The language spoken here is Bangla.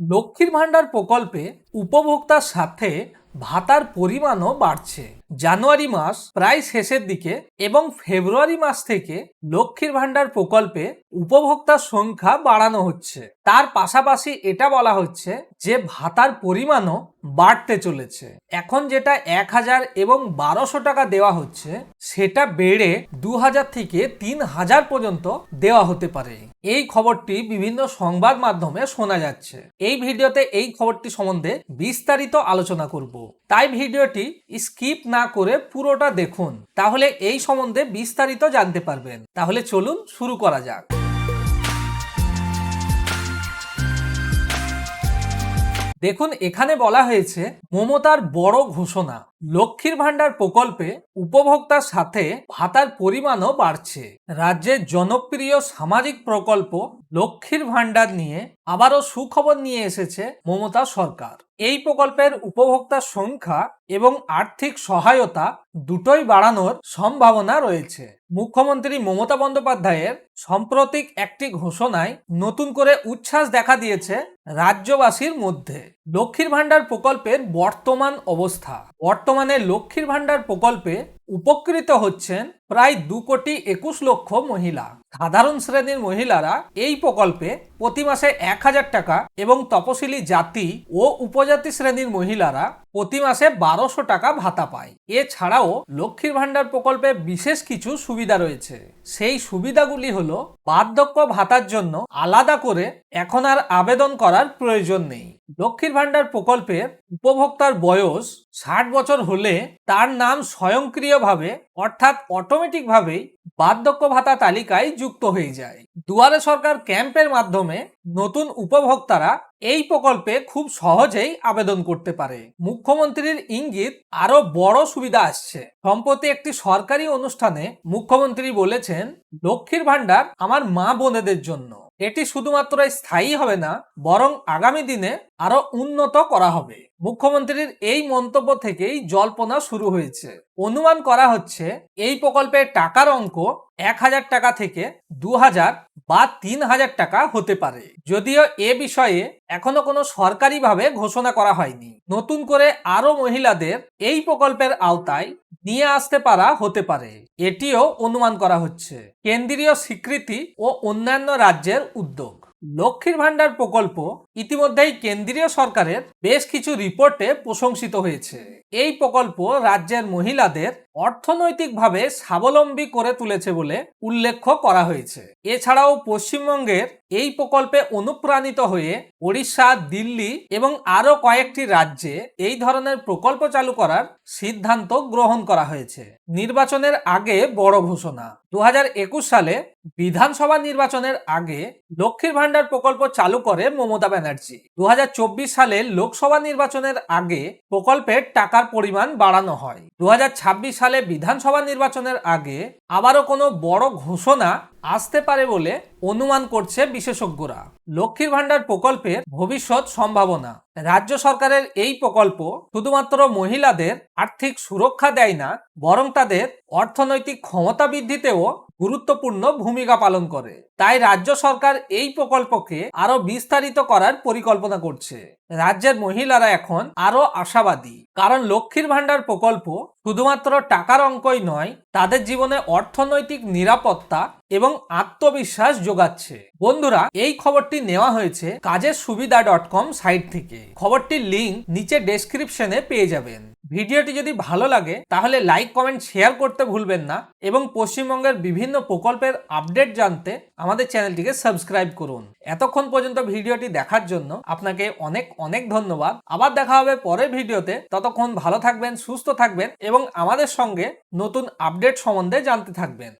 লক্ষ্মীর ভাণ্ডার প্রকল্পে উপভোক্তার সাথে ভাতার পরিমাণও বাড়ছে। জানুয়ারি মাস প্রায় শেষের দিকে এবং ফেব্রুয়ারি মাস থেকে লক্ষ্মীর ভাণ্ডার প্রকল্পে উপভোক্তার সংখ্যা বাড়ানো হচ্ছে। তার পাশাপাশি এটা বলা হচ্ছে যে ভাতার পরিমাণও বাড়তে চলেছে। এখন যেটা এক হাজার এবং বারোশো টাকা দেওয়া হচ্ছে, সেটা বেড়ে দু হাজার থেকে তিন হাজার পর্যন্ত দেওয়া হতে পারে। এই খবরটি বিভিন্ন সংবাদ মাধ্যমে শোনা যাচ্ছে। এই ভিডিওতে এই খবরটি সম্বন্ধে বিস্তারিত আলোচনা করব। তাই ভিডিওটি স্কিপ না করে পুরোটা দেখুন। তাহলে এই সম্বন্ধে বিস্তারিত জানতে পারবেন। তাহলে চলুন শুরু করা যাক। দেখুন, এখানে বলা হয়েছে, মমতার বড় ঘোষণা। লক্ষ্মীর ভাণ্ডার প্রকল্পে উপভোক্তার সাথে ভাতার পরিমাণও বাড়ছে। রাজ্যের জনপ্রিয় সামাজিক প্রকল্প লক্ষ্মীর ভাণ্ডার নিয়ে আবারও সুখবর নিয়ে এসেছে মমতা সরকার। এই প্রকল্পের উপভোক্তার সংখ্যা এবং আর্থিক সহায়তা দুটোই বাড়ানোর সম্ভাবনা রয়েছে। মুখ্যমন্ত্রী মমতা বন্দ্যোপাধ্যায়ের সাম্প্রতিক একটি ঘোষণায় নতুন করে উচ্ছ্বাস দেখা দিয়েছে রাজ্যবাসীর মধ্যে লক্ষ্মীর ভাণ্ডার প্রকল্পের বর্তমান অবস্থা। বর্তমানে লক্ষ্মীর ভাণ্ডার প্রকল্পে উপকৃত হচ্ছেন প্রায় দু কোটি একুশ লক্ষ মহিলা। সাধারণ শ্রেণির মহিলারা এই প্রকল্পে প্রতি মাসে এক হাজার টাকা এবং তপশিলি জাতি ও উপজাতি শ্রেণির মহিলারা প্রতি মাসে বারোশো টাকা ভাতা পায়। এছাড়াও লক্ষ্মীর ভাণ্ডার প্রকল্পে বিশেষ কিছু সুবিধা রয়েছে। সেই সুবিধাগুলি হলো বার্ধক্য ভাতার জন্য আলাদা করে এখন আর আবেদন করার প্রয়োজন নেই। লক্ষ্মীর ভাণ্ডার প্রকল্পের উপভোক্তার বয়স ষাট বছর হলে তার নাম স্বয়ংক্রিয়ভাবে অর্থাৎ অটোমেটিকভাবেই বার্ধক্য ভাতা তালিকায় যুক্ত হয়ে যায়। দুয়ারে সরকার ক্যাম্পের মাধ্যমে নতুন উপভোক্তারা এই প্রকল্পে খুব সহজেই আবেদন করতে পারে। মুখ্যমন্ত্রীর ইঙ্গিত আরও বড় সুবিধা আসছে। সম্প্রতি একটি সরকারি অনুষ্ঠানে মুখ্যমন্ত্রী বলেছেন, লক্ষ্মীর ভাণ্ডার আমার মা বোনেদের জন্য। এটি শুধুমাত্র স্থায়ী হবে না, বরং আগামী দিনে আরও উন্নত করা হবে। মুখ্যমন্ত্রীর এই মন্তব্য থেকেই জল্পনা শুরু হয়েছে। অনুমান করা হচ্ছে, এই প্রকল্পের টাকার অঙ্ক এক হাজার টাকা থেকে দু হাজার বা তিন হাজার টাকা হতে পারে। যদিও এ বিষয়ে এখনও কোনো সরকারিভাবে ঘোষণা করা হয়নি। নতুন করে আরও মহিলাদের এই প্রকল্পের আওতায় নিয়ে আসতে পারা হতে পারে। এটিও অনুমান করা হচ্ছে। কেন্দ্রীয় স্বীকৃতি ও অন্যান্য রাজ্যের উদ্যোগ। লক্ষ্মীর ভাণ্ডার প্রকল্প ইতিমধ্যেই কেন্দ্রীয় সরকারের বেশ কিছু রিপোর্টে প্রশংসিত হয়েছে। এই প্রকল্প রাজ্যের মহিলাদের অর্থনৈতিকভাবে স্বাবলম্বী করে তুলেছে বলে উল্লেখ করা হয়েছে। এছাড়াও পশ্চিমবঙ্গের এই প্রকল্পে অনুপ্রাণিত হয়ে ওড়িশা, দিল্লি এবং আরও কয়েকটি রাজ্যে এই ধরনের প্রকল্প চালু করার সিদ্ধান্ত গ্রহণ করা হয়েছে। নির্বাচনের আগে বড় ঘোষণা। দু হাজার একুশ সালে বিধানসভা নির্বাচনের আগে লক্ষ্মীর ভাণ্ডার প্রকল্প চালু করে মমতা ব্যানার্জি। দু হাজার চব্বিশ সালে লোকসভা নির্বাচনের আগে প্রকল্পের টাকার পরিমাণ বাড়ানো হয়। দু হাজার ছাব্বিশ সালে বিধানসভা নির্বাচনের আগে আবারও কোনো বড় ঘোষণা আসতে পারে বলে অনুমান করছে বিশেষজ্ঞরা। লক্ষ্মীর ভাণ্ডার প্রকল্পের ভবিষ্যৎ সম্ভাবনা। রাজ্য সরকারের এই প্রকল্প শুধুমাত্র মহিলাদের আর্থিক সুরক্ষা দেয় না, বরং তাদের অর্থনৈতিক ক্ষমতা বৃদ্ধিতেও গুরুত্বপূর্ণ ভূমিকা পালন করে। তাই রাজ্য সরকার এই প্রকল্পকে আরও বিস্তারিত করার পরিকল্পনা করছে। রাজ্যের মহিলারা এখন আরও আশাবাদী। কারণ লক্ষ্মীর ভাণ্ডার প্রকল্প শুধুমাত্র টাকার অঙ্কই নয়, তাদের জীবনে অর্থনৈতিক নিরাপত্তা এবং আত্মবিশ্বাস যোগাচ্ছে। বন্ধুরা, এই খবরটি নেওয়া হয়েছে কাজের সুবিধা ডট কম সাইট থেকে। খবরটির লিঙ্ক নিচে ডেসক্রিপশনে পেয়ে যাবেন। ভিডিওটি যদি ভালো লাগে, তাহলে লাইক কমেন্ট শেয়ার করতে ভুলবেন না এবং পশ্চিমবঙ্গের বিভিন্ন প্রকল্পের আপডেট জানতে আমাদের চ্যানেলটিকে সাবস্ক্রাইব করুন। এতক্ষণ পর্যন্ত ভিডিওটি দেখার জন্য আপনাকে অনেক অনেক ধন্যবাদ। আবার দেখা হবে পরের ভিডিওতে। ততক্ষণ ভালো থাকবেন, সুস্থ থাকবেন এবং আমাদের সঙ্গে নতুন আপডেট সম্বন্ধে জানতে থাকবেন।